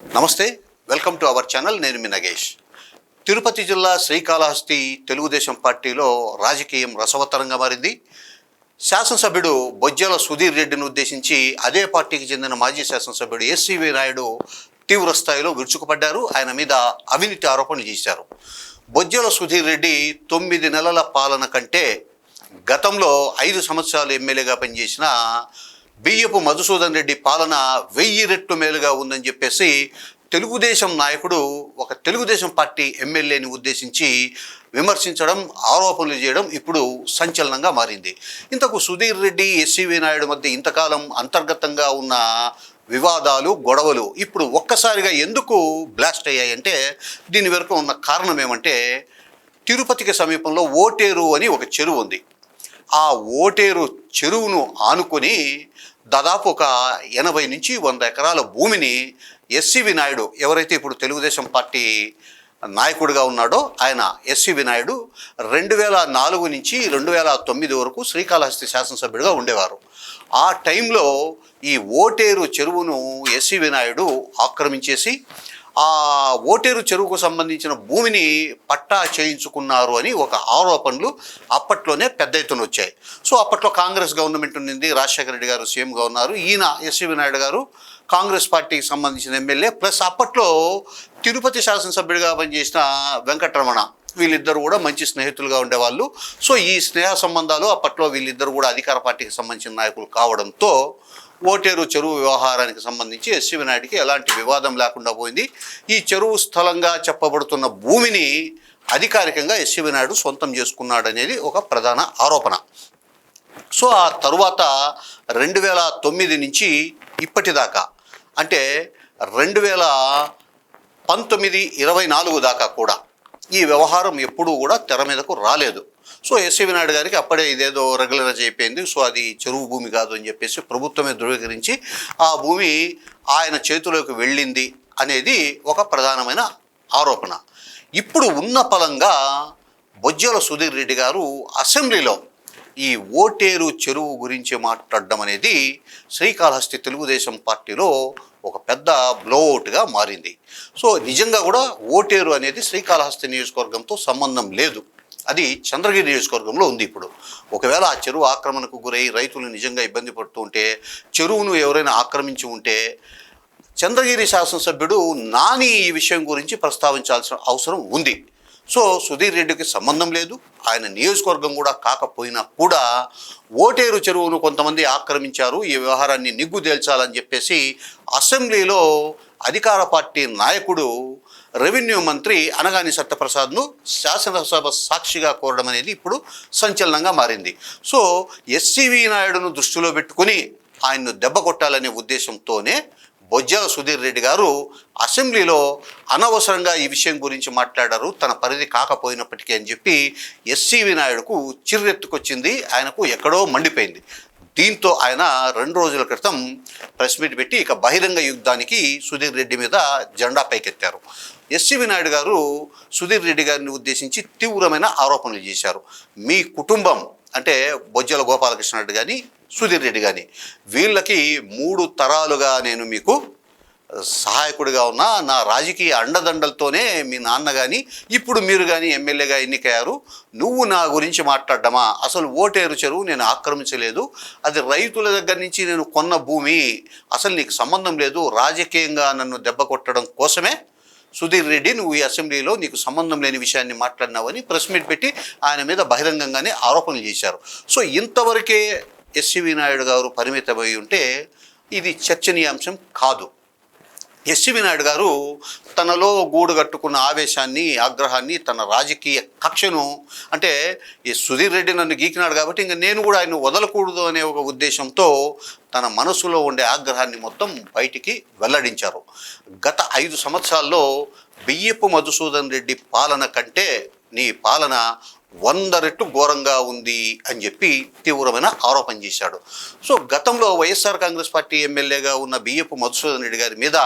నమస్తే welcome to our channel నేను మీ నగేష్. తిరుపతి జిల్లా శ్రీకాళహస్తి తెలుగుదేశం పార్టీలో రాజకీయం రసవత్తరంగా మారింది. శాసనసభ్యుడు బొజ్జల సుధీర్ రెడ్డిని ఉద్దేశించి అదే పార్టీకి చెందిన మాజీ శాసనసభ్యుడు ఎస్సివి నాయుడు తీవ్ర స్థాయిలో విరుచుకుపడ్డారు. ఆయన మీద అవినీతి ఆరోపణలు చేశారు. బొజ్జల సుధీర్ రెడ్డి తొమ్మిది నెలల పాలన కంటే గతంలో ఐదు సంవత్సరాలు ఎమ్మెల్యేగా పనిచేసిన బియ్యపు మధుసూదన్ రెడ్డి పాలన వెయ్యి రెట్లు మేలుగా ఉందని చెప్పేసి తెలుగుదేశం నాయకుడు ఒక తెలుగుదేశం పార్టీ ఎమ్మెల్యేని ఉద్దేశించి విమర్శించడం ఆరోపణలు చేయడం ఇప్పుడు సంచలనంగా మారింది. ఇంతకు సుధీర్ రెడ్డి ఎస్సీవి నాయుడు మధ్య ఇంతకాలం అంతర్గతంగా ఉన్న వివాదాలు గొడవలు ఇప్పుడు ఒక్కసారిగా ఎందుకు బ్లాస్ట్ అయ్యాయంటే దీని వెనుక ఉన్న కారణం ఏమంటే తిరుపతికి సమీపంలో ఓటేరు అని ఒక చెరువు ఉంది. ఆ ఓటేరు చెరువును ఆనుకొని దాదాపు ఒక ఎనభై నుంచి వంద ఎకరాల భూమిని ఎస్సివి నాయుడు ఎవరైతే ఇప్పుడు తెలుగుదేశం పార్టీ నాయకుడిగా ఉన్నాడో ఆయన ఎస్సివి నాయుడు రెండు వేల నాలుగు నుంచి రెండు వేల తొమ్మిది వరకు శ్రీకాళహస్తి శాసనసభ్యుడిగా ఉండేవారు. ఆ టైంలో ఈ ఓటేరు చెరువును ఎస్సీ వినాయుడు ఆక్రమించేసి ఆ ఓటేరు చెరువుకు సంబంధించిన భూమిని పట్టా చేయించుకున్నారు అని ఒక ఆరోపణలు అప్పట్లోనే పెద్ద ఎత్తున వచ్చాయి. సో అప్పట్లో కాంగ్రెస్ గవర్నమెంట్ ఉండింది రాజశేఖర రెడ్డి గారు సీఎంగా ఉన్నారు ఈయన ఎస్వి నాయుడు గారు కాంగ్రెస్ పార్టీకి సంబంధించిన ఎమ్మెల్యే ప్లస్ అప్పట్లో తిరుపతి శాసనసభ్యుడిగా పనిచేసిన వెంకటరమణ వీళ్ళిద్దరు కూడా మంచి స్నేహితులుగా ఉండేవాళ్ళు. సో ఈ స్నేహ సంబంధాలు అప్పట్లో వీళ్ళిద్దరు కూడా అధికార పార్టీకి సంబంధించిన నాయకులు కావడంతో ఓటేరు చెరువు వ్యవహారానికి సంబంధించి ఎస్సీ నాయుడికి ఎలాంటి వివాదం లేకుండా పోయింది. ఈ చెరువు స్థలంగా చెప్పబడుతున్న భూమిని అధికారికంగా ఎస్సీ నాయుడు సొంతం చేసుకున్నాడనేది ఒక ప్రధాన ఆరోపణ. సో ఆ తరువాత రెండు వేల తొమ్మిది నుంచి ఇప్పటిదాకా అంటే రెండు వేల పంతొమ్మిది ఇరవై నాలుగు దాకా కూడా ఈ వ్యవహారం ఎప్పుడూ కూడా తెర మీదకు రాలేదు. సో ఎస్సీవి నాయుడు గారికి అప్పుడే ఇదేదో రెగ్యులరైజ్ అయిపోయింది సో అది చెరువు భూమి కాదు అని చెప్పేసి ప్రభుత్వమే ధృవీకరించి ఆ భూమి ఆయన చేతిలోకి వెళ్ళింది అనేది ఒక ప్రధానమైన ఆరోపణ. ఇప్పుడు ఉన్న పలంగా బొజ్జల సుధీర్ రెడ్డి గారు అసెంబ్లీలో ఈ ఓటేరు చెరువు గురించి మాట్లాడడం అనేది శ్రీకాళహస్తి తెలుగుదేశం పార్టీలో ఒక పెద్ద బ్లోఅవుట్గా మారింది. సో నిజంగా కూడా ఓటేరు అనేది శ్రీకాళహస్తి నియోజకవర్గంతో సంబంధం లేదు. అది చంద్రగిరి నియోజకవర్గంలో ఉంది ఇప్పుడు. ఒకవేళ ఆ చెరువు ఆక్రమణకు గురై రైతులు నిజంగా ఇబ్బంది పడుతూ ఉంటే చెరువును ఎవరైనా ఆక్రమించి ఉంటే చంద్రగిరి శాసనసభ్యుడు నాని ఈ విషయం గురించి ప్రస్తావించాల్సిన అవసరం ఉంది. సో సుధీర్ రెడ్డికి సంబంధం లేదు. ఆయన నియోజకవర్గం కూడా కాకపోయినా కూడా ఓటేరు చెరువును కొంతమంది ఆక్రమించారు. ఈ వ్యవహారాన్ని నిగ్గు తేల్చాలని చెప్పేసి అసెంబ్లీలో అధికార పార్టీ నాయకుడు రెవెన్యూ మంత్రి అనగాని సత్యప్రసాద్ను శాసనసభ సాక్షిగా కోరడం అనేది ఇప్పుడు సంచలనంగా మారింది. సో ఎస్సివి నాయుడును దృష్టిలో పెట్టుకుని ఆయన్ను దెబ్బ కొట్టాలనే ఉద్దేశంతోనే బొజ్జల సుధీర్ రెడ్డి గారు అసెంబ్లీలో అనవసరంగా ఈ విషయం గురించి మాట్లాడారు. తన పరిధి కాకపోయినప్పటికీ అని చెప్పి ఎస్సీవి నాయుడుకు చిర్రెత్తుకొచ్చింది. ఆయనకు ఎక్కడో మండిపోయింది. దీంతో ఆయన రెండు రోజుల క్రితం ప్రెస్ మీట్ పెట్టి ఇక బహిరంగ యుద్ధానికి సుధీర్ రెడ్డి మీద జెండా పైకెత్తారు. ఎస్సివి నాయుడు గారు సుధీర్ రెడ్డి గారిని ఉద్దేశించి తీవ్రమైన ఆరోపణలు చేశారు. మీ కుటుంబం అంటే బొజ్జల గోపాలకృష్ణ రెడ్డి కానీ సుధీర్ రెడ్డి కానీ వీళ్ళకి మూడు తరాలుగా నేను మీకు సహాయకుడిగా ఉన్న నా రాజకీయ అండదండలతోనే మీ నాన్న కానీ ఇప్పుడు మీరు కానీ ఎమ్మెల్యేగా ఎన్నికయ్యారు. నువ్వు నా గురించి మాట్లాడమా అసలు ఓటేరు చెరువు నేను ఆక్రమించలేదు. అది రైతుల దగ్గర నుంచి నేను కొన్న భూమి. అసలు నీకు సంబంధం లేదు. రాజకీయంగా నన్ను దెబ్బ కొట్టడం కోసమే సుధీర్ రెడ్డి నువ్వు ఈ అసెంబ్లీలో నీకు సంబంధం లేని విషయాన్ని మాట్లాడినావని ప్రెస్ మీట్ పెట్టి ఆయన మీద బహిరంగంగానే ఆరోపణలు చేశారు. సో ఇంతవరకే ఎస్సివి నాయుడు గారు పరిమితమై ఉంటే ఇది చర్చనీయాంశం కాదు. ఎస్వి నాయుడు గారు తనలో గూడు కట్టుకున్న ఆవేశాన్ని ఆగ్రహాన్ని తన రాజకీయ కక్షను అంటే ఈ సుధీర్ రెడ్డి నన్ను గీకినాడు కాబట్టి ఇంకా నేను కూడా ఆయన వదలకూడదు అనే ఒక ఉద్దేశంతో తన మనసులో ఉండే ఆగ్రహాన్ని మొత్తం బయటికి వెల్లడించారు. గత ఐదు సంవత్సరాల్లో బియ్యపు మధుసూదన్ రెడ్డి పాలన కంటే నీ పాలన వంద రెట్లు ఘోరంగా ఉంది అని చెప్పి తీవ్రమైన ఆరోపణ చేశాడు. సో గతంలో వైఎస్ఆర్ కాంగ్రెస్ పార్టీ ఎమ్మెల్యేగా ఉన్న బియ్యపు మధుసూదన్ రెడ్డి గారి మీద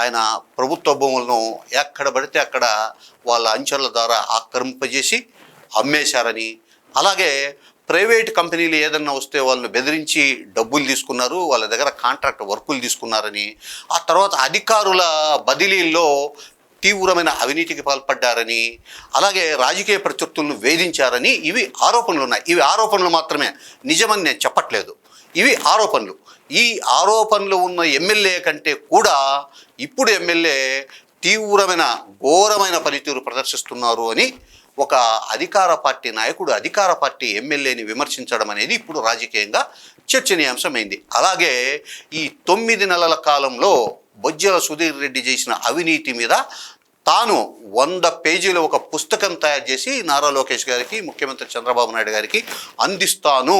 ఆయన ప్రభుత్వ భూములను ఎక్కడ పడితే అక్కడ వాళ్ళ అంచెల ద్వారా ఆక్రమింపజేసి అమ్మేశారని అలాగే ప్రైవేట్ కంపెనీలు ఏదన్నా వస్తే వాళ్ళని బెదిరించి డబ్బులు తీసుకున్నారు వాళ్ళ దగ్గర కాంట్రాక్ట్ వర్కులు తీసుకున్నారని ఆ తర్వాత అధికారుల బదిలీల్లో తీవ్రమైన అవినీతికి పాల్పడ్డారని అలాగే రాజకీయ ప్రత్యర్థులను వేధించారని ఇవి ఆరోపణలు ఉన్నాయి. ఇవి ఆరోపణలు మాత్రమే. నిజమని నేను చెప్పట్లేదు. ఇవి ఆరోపణలు. ఈ ఆరోపణలు ఉన్న ఎమ్మెల్యే కంటే కూడా ఇప్పుడు ఎమ్మెల్యే తీవ్రమైన ఘోరమైన పనితీరు ప్రదర్శిస్తున్నారు అని ఒక అధికార పార్టీ నాయకుడు అధికార పార్టీ ఎమ్మెల్యేని విమర్శించడం అనేది ఇప్పుడు రాజకీయంగా చర్చనీయాంశమైంది. అలాగే ఈ తొమ్మిది నెలల కాలంలో బొజ్జల సుధీర్ రెడ్డి చేసిన అవినీతి మీద తాను వంద పేజీల ఒక పుస్తకం తయారు చేసి నారా లోకేష్ గారికి ముఖ్యమంత్రి చంద్రబాబు నాయుడు గారికి అందిస్తాను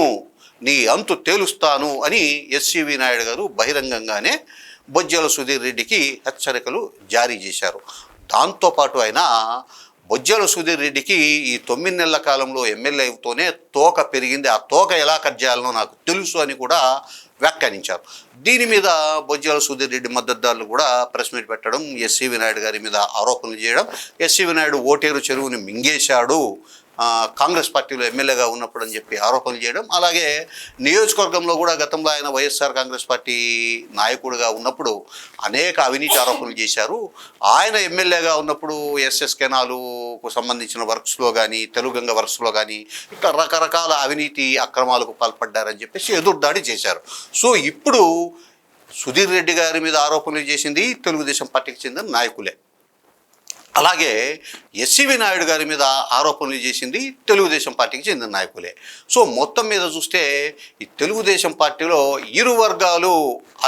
నీ అంతు తేలుస్తాను అని ఎస్సివి నాయుడు గారు బహిరంగంగానే బొజ్జల సుధీర్ రెడ్డికి హెచ్చరికలు జారీ చేశారు. దాంతోపాటు ఆయన బొజ్జల సుధీర్ రెడ్డికి ఈ తొమ్మిది నెలల కాలంలో ఎమ్మెల్యే అవుతూనే తోక పెరిగింది. ఆ తోక ఎలా కట్ చేయాలనో నాకు తెలుసు అని కూడా వ్యాఖ్యానించారు. దీని మీద బొజ్జల సుధీర్ రెడ్డి మద్దతుదారులు కూడా ప్రెస్ మీట్ పెట్టడం ఎస్సీ వినాయుడు గారి మీద ఆరోపణలు చేయడం ఎస్సీ వినాయుడు ఓటేరు చెరువుని మింగేశాడు. కాంగ్రెస్ పార్టీలో ఎమ్మెల్యేగా ఉన్నప్పుడు అని చెప్పి ఆరోపణలు చేయడం అలాగే నియోజకవర్గంలో కూడా గతంలో ఆయన వైఎస్ఆర్ కాంగ్రెస్ పార్టీ నాయకుడిగా ఉన్నప్పుడు అనేక అవినీతి ఆరోపణలు చేశారు. ఆయన ఎమ్మెల్యేగా ఉన్నప్పుడు ఎస్ఎస్ కెనాలుకు సంబంధించిన వర్క్స్లో కానీ తెలుగంగ వర్క్స్లో కానీ ఇట్లా రకరకాల అవినీతి అక్రమాలకు పాల్పడ్డారని చెప్పేసి ఎదురుదాడి చేశారు. సో ఇప్పుడు సుధీర్ రెడ్డి గారి మీద ఆరోపణలు చేసింది తెలుగుదేశం పార్టీకి చెందిన నాయకులే. అలాగే ఎస్సీవి నాయుడు గారి మీద ఆరోపణలు చేసింది తెలుగుదేశం పార్టీకి చెందిన నాయకులే. సో మొత్తం మీద చూస్తే ఈ తెలుగుదేశం పార్టీలో ఇరు వర్గాలు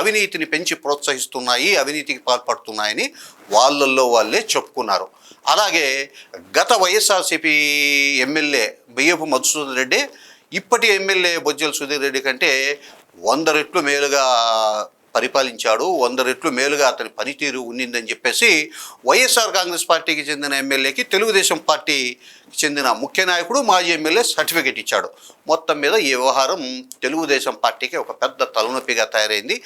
అవినీతిని పెంచి ప్రోత్సహిస్తున్నాయి అవినీతికి పాల్పడుతున్నాయని వాళ్ళల్లో వాళ్ళే చెప్పుకున్నారు. అలాగే గత వైఎస్ఆర్సీపీ ఎమ్మెల్యే బియ్యపు మధుసూదన్ రెడ్డి ఇప్పటి ఎమ్మెల్యే బొజ్జల సుధీర్ రెడ్డి కంటే వంద రెట్లు మేలుగా పరిపాలించాడు. వంద రెట్లు మేలుగా అతని పనితీరు ఉన్నిందని చెప్పేసి వైఎస్ఆర్ కాంగ్రెస్ పార్టీకి చెందిన ఎమ్మెల్యేకి తెలుగుదేశం పార్టీకి చెందిన ముఖ్య నాయకుడు మాజీ ఎమ్మెల్యే సర్టిఫికేట్ ఇచ్చాడు. మొత్తం మీద ఈ వ్యవహారం తెలుగుదేశం పార్టీకి ఒక పెద్ద తలనొప్పిగా తయారైంది.